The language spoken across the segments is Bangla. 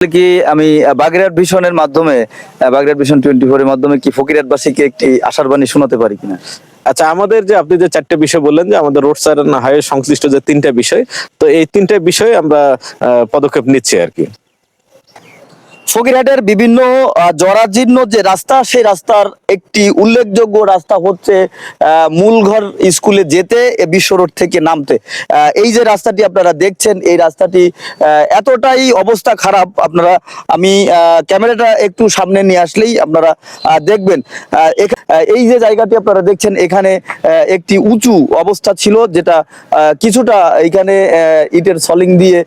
কি আমি বাগেরহাট ভিশনের মাধ্যমে বাগেরহাট ভিশন টোয়েন্টি ফোর এর মাধ্যমে কি ফকিরাটবাসীকে একটি আশার বাণী শোনাতে পারি কিনা? আচ্ছা আমাদের যে আপনি যে চারটে বিষয় বললেন, যে আমাদের রোড সাইড হাইওয়ে সংশ্লিষ্ট যে তিনটা বিষয়, তো এই তিনটা বিষয়ে আমরা পদক্ষেপ নিচ্ছি আর কি। ফকিরহাটের বিভিন্ন জরাজীর্ণ যে রাস্তা, সেই রাস্তার একটি উল্লেখযোগ্য রাস্তা হচ্ছে মূলঘর স্কুলে যেতে বিশ্ব রোড থেকে নামতে। এই যে রাস্তাটি আপনারা দেখছেন, এই রাস্তাটি এতটাই অবস্থা খারাপ। আপনারা, আমি ক্যামেরাটা একটু সামনে নিয়ে আসলেই আপনারা দেখবেন। এই যে জায়গাটি আপনারা দেখছেন, এখানে একটি উঁচু অবস্থা ছিল, যেটা কিছুটা এখানে ইটের সলিং দিয়ে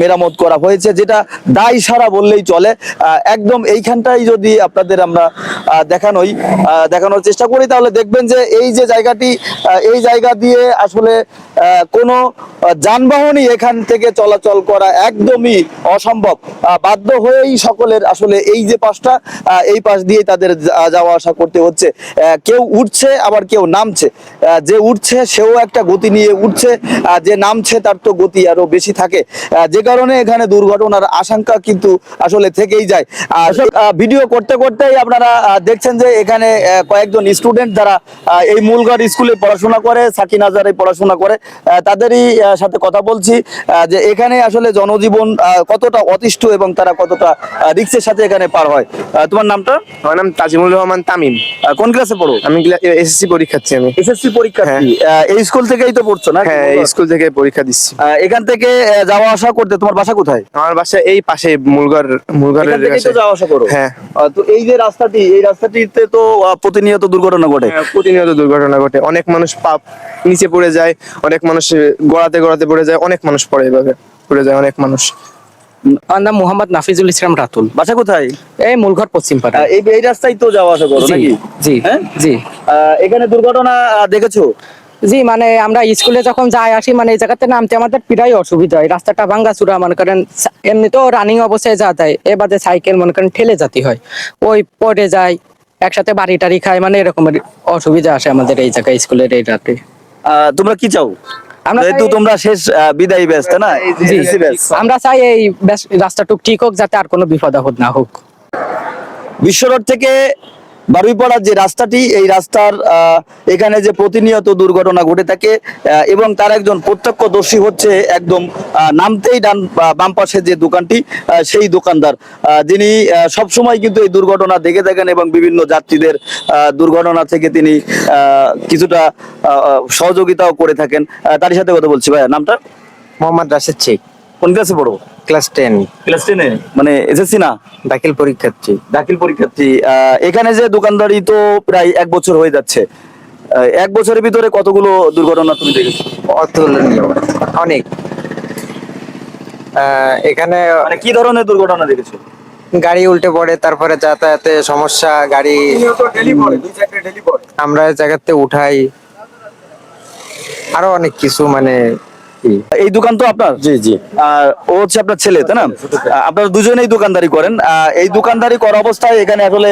মেরামত করা হয়েছে, যেটা দায় সারা বললেই চলে। একদম এইখানটাই যদি আপনাদের আমরা দেখানোই দেখানোর চেষ্টা করি, তাহলে দেখবেন যে এই যে জায়গাটি এই জায়গা দিয়ে আসলে কোনো যানবাহনই এখান থেকে চলাচল করা একদমই অসম্ভব। বাধ্য হয়েই সকলের আসলে এই যে পাশটা এই পাশ দিয়ে তাদের যাওয়া আসা করতে হচ্ছে। কেউ উঠছে, আবার কেউ নামছে। যে উঠছে, সেও একটা গতি নিয়ে উঠছে যে নামছে, তার তো গতি আরও বেশি থাকে। যে কারণে এখানে দুর্ঘটনার আশঙ্কা কিন্তু আসলে থেকেই যায়। আহ, ভিডিও করতে করতেই আপনারা দেখছেন যে এখানে কয়েকজন স্টুডেন্ট যারা এই মূলগড় স্কুলে পড়াশোনা করে সাকিন আজারে পড়াশোনা করে তাদেরই সাথে কথা বলছি যে এখানে আসলে জনজীবন কতটা অতিষ্ঠ এবং তারা কতটা রিক্সের সাথে এখানে পার হয়। তোমার নামটা? আমার নাম তাজিমুল রহমান তামিম। কোন ক্লাসে পড়ো? আমি এসএসসি পরীক্ষার্থী আমি। এসএসসি পরীক্ষা আহ, এই স্কুল থেকেই তো পড়ছো না হ্যাঁ এই স্কুল থেকে পরীক্ষা দিচ্ছি। এখান থেকে যাওয়া আসা করতে তোমার বাসা কোথায়? আমার বাসা এই পাশে মুলগড় মুলগড়ের এখান থেকেই যাওয়া আসা করো। হ্যাঁ। তো এই যে রাস্তাটি এই রাস্তাটিতে তো প্রতিনিয়ত দুর্ঘটনা ঘটে। হ্যাঁ, প্রতিনিয়ত দুর্ঘটনা ঘটে। অনেক মানুষ পাপ নিচে পড়ে যায় অনেক মানুষ গড়াতে গড়াতে পড়ে যায় অনেক মানুষ পড়ে এভাবে পড়ে যায় অনেক মানুষ। আমার নাম মোহাম্মদ নাফিজুল ইসলাম রাতুল। বাসা কোথায়? এই মূলঘর পশ্চিম পাড়া। এই এই রাস্তায় তো যাওয়া আসা করো নাকি? জি হ্যাঁ? জি। এখানে দুর্ঘটনা দেখেছ? জি মানে আমরা স্কুলে যখন যাই আসি মানে এই জায়গাতে নামতে আমাদের প্রায় অসুবিধা হয়। রাস্তাটা ভাঙ্গা চূড়া মনে করেন সা- এমনিতেও রানিং অবস্থায় যা যায়। এবারে সাইকেল মনে করেন ঠেলে যেতে হয়। ওই পড়ে যায় একসাথে বাড়ি টাড়ি খায় মানে এরকমের অসুবিধা আসে আমাদের এই জায়গায় স্কুলের এই রাতে। আহ, তোমরা কি চাও? আমরা যেহেতু তোমরা শেষ বিদায়ী ব্যাচ না। আমরা চাই এই রাস্তাটুক ঠিক হোক যাতে আর কোনো বিপদ আপদ না হোক। বিশ্ব রোড থেকে বারুইপাড়ার যে রাস্তাটি এই রাস্তার এখানে যে প্রতিনিয়ত দুর্ঘটনা ঘটে থাকে এবং তার একজন প্রত্যক্ষদর্শী হচ্ছে একদম নামতেই ডান বাম পাশে যে দোকানটি সেই দোকানদার। আহ, যিনি সব সময় কিন্তু এই দুর্ঘটনা দেখে থাকেন এবং বিভিন্ন যাত্রীদের আহ, দুর্ঘটনা থেকে তিনি কিছুটা সহযোগিতাও করে থাকেন। তারই সাথে কথা বলছি ভাইয়া নামটা? মোহাম্মদ রাশেদ শেখ। কোন ক্লাসে পড়ো ক্লাস টেন ক্লাস টেনে মানে এসএসসি না? দাখিল পরীক্ষার্থী। দাখিল পরীক্ষার্থী। আহ, এখানে যে দোকানদারি তো প্রায় এক বছর হয়ে যাচ্ছে। আহ, এক বছরের ভিতরে কতগুলো দুর্ঘটনা তুমি দেখেছ? অতুলনীয়। অনেক। এখানে মানে কি ধরনের দুর্ঘটনা দেখেছ? গাড়ি উল্টে পড়ে তারপরে যাতায়াতে সমস্যা গাড়ি আমরা জায়গাতে উঠাই। আরও অনেক কিছু মানে এই দোকান তো আপনার? জি জি। আর ও হচ্ছে আপনার ছেলে তাই না? আপনারা দুজনেই দোকানদারি করেন। এই দোকানদারি করা অবস্থায় এখানে আসলে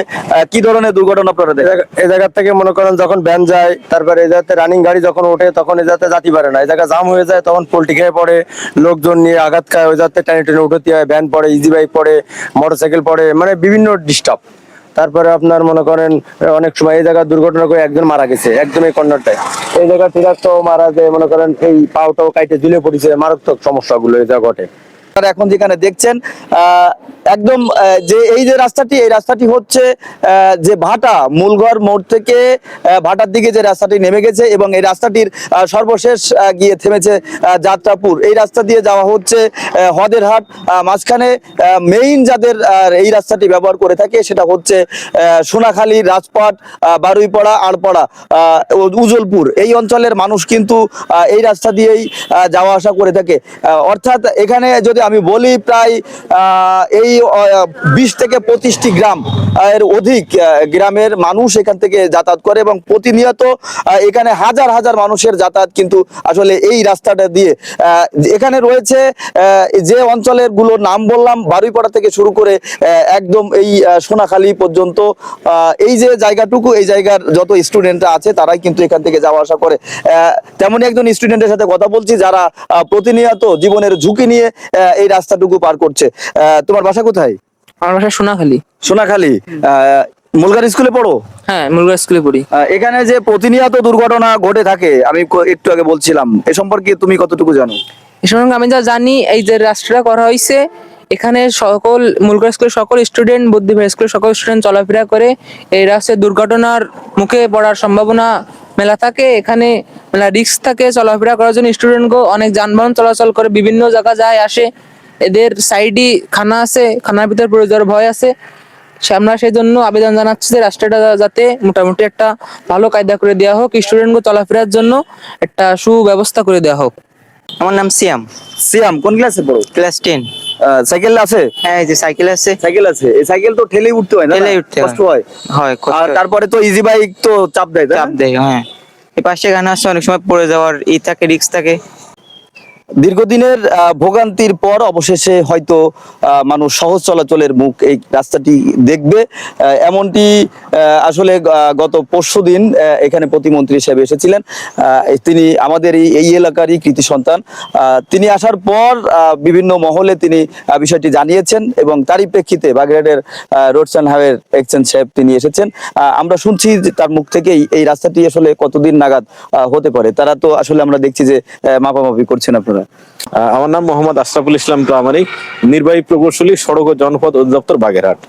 কি ধরনের দুর্ঘটনা আপনারা দেখেন? এই জায়গা থেকে মনে করেন যখন ভ্যান যায় তারপরে এই জায়গাতে রানিং গাড়ি যখন ওঠে তখন এই জায়গাতে যাতে পারে না। এই জায়গা জাম হয়ে যায় তখন পোল্ট্রি খেয়ে পড়ে লোকজন নিয়ে আঘাত খায় ওই জায়গাতে টেনে টেনে উঠতে হয় ভ্যান পড়ে ইজি বাইক পড়ে মোটরসাইকেল পড়ে মানে বিভিন্ন ডিস্টার্ব তারপরে আপনার মনে করেন অনেক সময় এই জায়গায় দুর্ঘটনা করে একজন মারা গেছে, একদম এই কর্নারটায় এই জায়গা তিরাস্ত মারা যায়, মনে করেন এই পাওটাও কাইটে ঝুলে পড়েছে, মারাত্মক সমস্যাগুলো এই জায়গা ঘটে। আপনারা এখন যেখানে দেখছেন একদম যে এই যে রাস্তাটি এই রাস্তাটি হচ্ছে যে ভাটা মূলঘর মোড় থেকে ভাটার দিকে যে রাস্তাটি নেমে গেছে এবং এই রাস্তাটির সর্বশেষ গিয়ে থেমেছে যাত্রাপুর। এই রাস্তা দিয়ে যাওয়া হচ্ছে আহ, হদেরহাট আহ, মাঝখানে মেইন যাদের এই রাস্তাটি ব্যবহার করে থাকে সেটা হচ্ছে সোনাখালী রাজপাট বারুইপাড়া আড়পাড়া উজলপুর। এই অঞ্চলের মানুষ কিন্তু এই রাস্তা দিয়েই যাওয়া আসা করে থাকে। অর্থাৎ এখানে যদি আমি বলি প্রায় এই বিশ থেকে পঁচিশটি গ্রাম এর অধিক গ্রামের মানুষ এখান থেকে যাতায়াত করে এবং প্রতিনিয়ত এখানে হাজার হাজার মানুষের যাতায়াত কিন্তু আসলে এই রাস্তাটা দিয়ে এখানে রয়েছে যে অঞ্চলেরগুলো নাম বললাম, বারুইপাড়া থেকে শুরু করে একদম এই সোনাখালী পর্যন্ত এই যে জায়গাটুকু, এই জায়গার যত স্টুডেন্টরা আছে, তারাই কিন্তু এখান থেকে যাওয়া আসা করে তেমনই একজন স্টুডেন্টের সাথে কথা বলছি যারা প্রতিনিয়ত জীবনের ঝুঁকি নিয়ে এই রাস্তাটুকু পার করছে। তোমার বাসা কোথায়? আমার বাসা সোনাখালী। সোনাখালী। মুলগার স্কুলে পড়ো? হ্যাঁ মুরগা স্কুলে পড়ি। এখানে যে প্রতিনিয়ত দুর্ঘটনা ঘটে থাকে আমি একটু আগে বলছিলাম এ সম্পর্কে তুমি কতটুকু জানো? এ সম্পর্কে আমি যা জানি এই যে রাস্তাটা করা হয়েছে এখানে সকল মুরগা স্কুলের সকল স্টুডেন্ট বুদ্ধিভাই স্কুলের সকল স্টুডেন্ট চলাফেরা করে। এই রাস্তায় দুর্ঘটনার মুখে পড়ার সম্ভাবনা মেলা থাকে। এখানে মেলা রিস্ক থাকে চলাফেরা করার জন্য স্টুডেন্টগো অনেক যানবাহন চলাচল করে বিভিন্ন জায়গা যায় আসে। এদের সাইডই খানা আছে খানার ভিতরে পড়ে যাওয়ার ভয় আছে। আমরা সেই জন্য আবেদন জানাচ্ছি যে রাস্তাটা যাতে মোটামুটি একটা ভালো কায়দা করে দেওয়া হোক স্টুডেন্টগো চলাফেরার জন্য একটা সুব্যবস্থা করে দেওয়া হোক। আমার নাম সিয়াম। সিয়াম কোন ক্লাসে পড়ো? ক্লাস টেন আহ, সাইকেল আছে? হ্যাঁ এই যে সাইকেল আছে। সাইকেল আছে। এই সাইকেল তো ঠেলেই উঠতে হয় না ঠেলেই উঠতে হয়। কষ্ট হয়? হয় আর তারপরে তো ইজি বাইক তো চাপ দেয় তাই না? চাপ দেয় হ্যাঁ। এই পাশে গান আসছে অনেক সময় পড়ে যাওয়ার ই থাকে রিক্স থাকে। দীর্ঘদিনের ভোগান্তির পর অবশেষে হয়তো মানুষ সহজ চলাচলের মুখ এই রাস্তাটি দেখবে। এমনটি আসলে গত পরশু দিন এখানে প্রতিমন্ত্রী হিসেবে এসেছিলেন। তিনি আমাদের এই এলাকারই কৃতি সন্তান। তিনি আসার পর বিভিন্ন মহলে তিনি বিষয়টি জানিয়েছেন এবং তারই প্রেক্ষিতে বাগেরহাটের রোডস অ্যান্ড হাইওয়ে এক্সচেঞ্জ সাহেব তিনি এসেছেন। আমরা শুনছি তার মুখ থেকেই এই রাস্তাটি আসলে কতদিন নাগাদ হতে পারে। তারা তো আসলে আমরা দেখছি যে মাপামাপি করছেন আপনারা। আহ, আমার নাম মোহাম্মদ আশরাফুল ইসলাম প্রামাণিক নির্বাহী প্রকৌশলী সড়ক ও জনপদ অধিদপ্তর বাগেরহাট।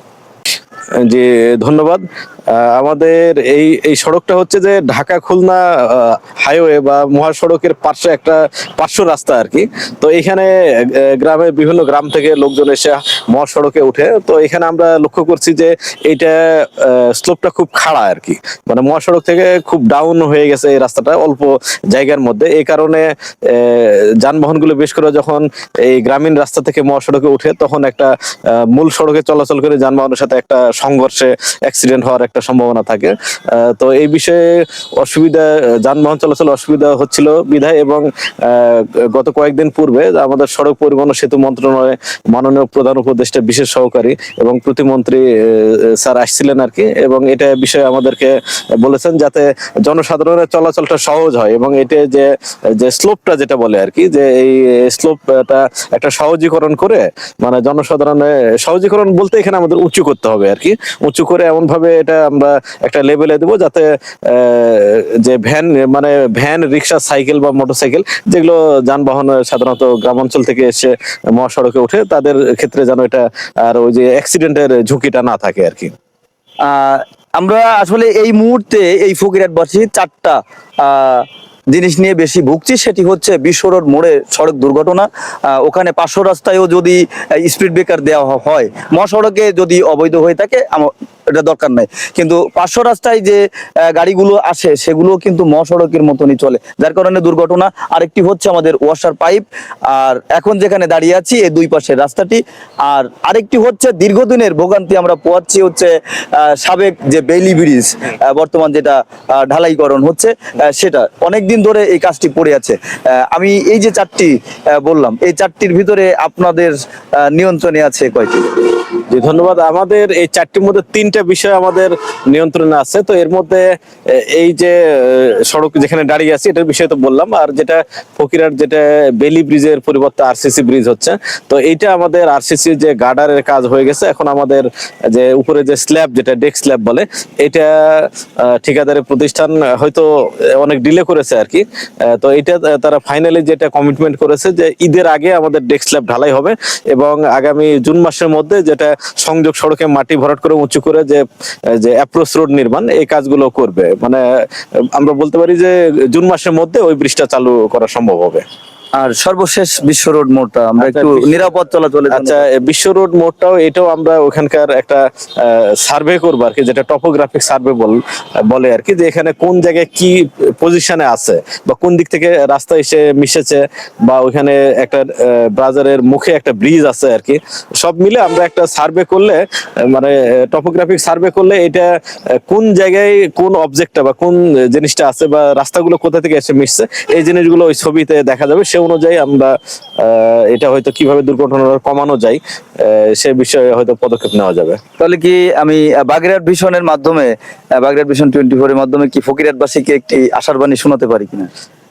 যে ধন্যবাদ। আমাদের এই এই সড়কটা হচ্ছে যে ঢাকা খুলনা হাইওয়ে বা মহাসড়কের পার্শ্বে একটা পার্শ্ব রাস্তা আর কি। তো এখানে গ্রামে বিভিন্ন গ্রাম থেকে লোকজন এসে মহাসড়কে উঠে। তো এখানে আমরা লক্ষ্য করছি যে এইটা স্লোপটা খুব খাড়া আর কি। মানে মহাসড়ক থেকে খুব ডাউন হয়ে গেছে এই রাস্তাটা অল্প জায়গার মধ্যে। এই কারণে যানবাহনগুলো বেশ করে যখন এই গ্রামীণ রাস্তা থেকে মহাসড়কে উঠে, তখন একটা মূল সড়কে চলাচল করে যানবাহনের সাথে একটা সংঘর্ষে অ্যাক্সিডেন্ট হওয়ার একটা সম্ভাবনা থাকে। তো এই বিষয়ে অসুবিধা, যানবাহন চলাচল অসুবিধা হচ্ছিল বিধায় এবং গত কয়েকদিন পূর্বে আমাদের সড়ক পরিবহন সেতু মন্ত্রণালয়ে মাননীয় প্রধান উপদেষ্টা বিশেষ সহকারী এবং প্রতিমন্ত্রী স্যার আসছিলেন আর কি এবং এটা বিষয়ে আমাদেরকে বলেছেন যাতে জনসাধারণের চলাচলটা সহজ হয় এবং এটা যে যে স্লোপটা যেটা বলে আর কি যে এই স্লোপটা একটা সহজীকরণ করে মানে জনসাধারণের, সহজীকরণ বলতে এখানে আমাদের উঁচু করতে হবে আর কি উঁচু করে এমন ভাবে এটা আমরা একটা লেভেলে দেবো যাতে যে ভ্যান মানে ভ্যান রিক্সা সাইকেল বা মোটরসাইকেল যেগুলো যানবাহন সাধারণত গ্রাম অঞ্চল থেকে এসে মহাসড়কে উঠে তাদের ক্ষেত্রে যেন এটা আর ওই যে অ্যাক্সিডেন্টের ঝুঁকিটা না থাকে আর কি। আমরা আসলে এই মুহূর্তে এই ফকিরাটবাসী চারটা আহ, জিনিস নিয়ে বেশি ভুগছি সেটি হচ্ছে বিশ্ব রোড মোড়ে সড়ক দুর্ঘটনা। ওখানে পাঁচশো রাস্তায়ও যদি স্পিড ব্রেকার দেওয়া হয়, মহাসড়কে যদি অবৈধ হয়ে থাকে এটা দরকার নাই। কিন্তু পাঁচশো রাস্তায় যে গাড়িগুলো আসে সেগুলো কিন্তু মহাসড়কের মতনই চলে। যার কারণে দুর্ঘটনা। আরেকটি হচ্ছে আমাদের ওয়াশার পাইপ। আর এখন যেখানে দাঁড়িয়ে আছি, এই দুই পাশের রাস্তাটি। আর আরেকটি হচ্ছে দীর্ঘদিনের ভোগান্তি আমরা পোয়াচ্ছি হচ্ছে সাবেক যে বেইলি ব্রিজ বর্তমান যেটা ঢালাইকরণ হচ্ছে সেটা। অনেক দিন ধরে এই কাজটি পড়ে আছে? আমি এই যে চারটি বললাম, এই চারটির ভিতরে আপনাদের নিয়ন্ত্রণে আছে কয়টি? জি, ধন্যবাদ। আমাদের এই চারটির মধ্যে তিনটা বিষয় আমাদের নিয়ন্ত্রণে আছে। তো এর মধ্যে এই যে সড়ক যেখানে দাঁড়িয়ে আছি, এটার বিষয়ে তো বললাম। আর যেটা ফকিরার যেটা বেলি ব্রিজের পরিবর্তে আরসিসি ব্রিজ হচ্ছে। তো এইটা আমাদের আরসিসি যে গার্ডারের কাজ হয়ে গেছে। এখন আমাদের যে উপরে যে স্ল্যাব, যেটা ডেক স্ল্যাব বলে, এটা ঠিকাদারের প্রতিষ্ঠান হয়তো অনেক ডিলে করেছে আর কি। তো এটা তারা ফাইনালি যেটা কমিটমেন্ট করেছে যে ঈদের আগে আমাদের ডেক স্ল্যাব ঢালাই হবে এবং আগামী জুন মাসের মধ্যে যেটা সংযোগ সড়কে মাটি ভরাট করে উঁচু করে যে যে অ্যাপ্রোচ রোড নির্মাণ, এই কাজগুলো করবে। মানে আমরা বলতে পারি যে, জুন মাসের মধ্যে ওই ব্রিজটা চালু করা সম্ভব হবে। আর সর্বশেষ বিশ্ব রোড মোড়টা আমরা আচ্ছা, একটু নিরাপদ চলাচলের আচ্ছা বিশ্ব রোড মোড়টাও এটাও আমরা ওখানকার একটা সার্ভে করব আর কি যেটা টপোগ্রাফিক সার্ভে বলে আর কি যে এখানে কোন জায়গায় কি পজিশনে আছে বা কোন দিক থেকে রাস্তা এসে মিশেছে বা ওখানে একটা বাজারের মুখে একটা ব্রিজ আছে আর কি সব মিলে আমরা একটা সার্ভে করলে মানে টপোগ্রাফিক সার্ভে করলে এটা কোন জায়গায় কোন অবজেক্টটা বা কোন জিনিসটা আছে বা রাস্তাগুলো কোথা থেকে এসে মিশছে এই জিনিসগুলো ওই ছবিতে দেখা যাবে সে অনুযায়ী আমরা এটা হয়তো কীভাবে দুর্ঘটনা কমানো যায় সে বিষয়ে হয়তো পদক্ষেপ নেওয়া যাবে। তাহলে কি আমি বাগেরহাট ভিশনের মাধ্যমে বাগেরহাট ভিশন টোয়েন্টি ফোর এর মাধ্যমে কি ফকিরাটবাসীকে একটি আশার বাণী শোনাতে পারি কিনা?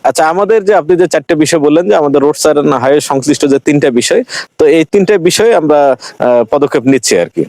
আচ্ছা আমাদের যে আপনি যে চারটে বিষয় বললেন যে আমাদের রোড সাইড হাইওয়ে সংশ্লিষ্ট যে তিনটা বিষয় তো এই তিনটা বিষয়ে আমরা পদক্ষেপ নিচ্ছি আর কি।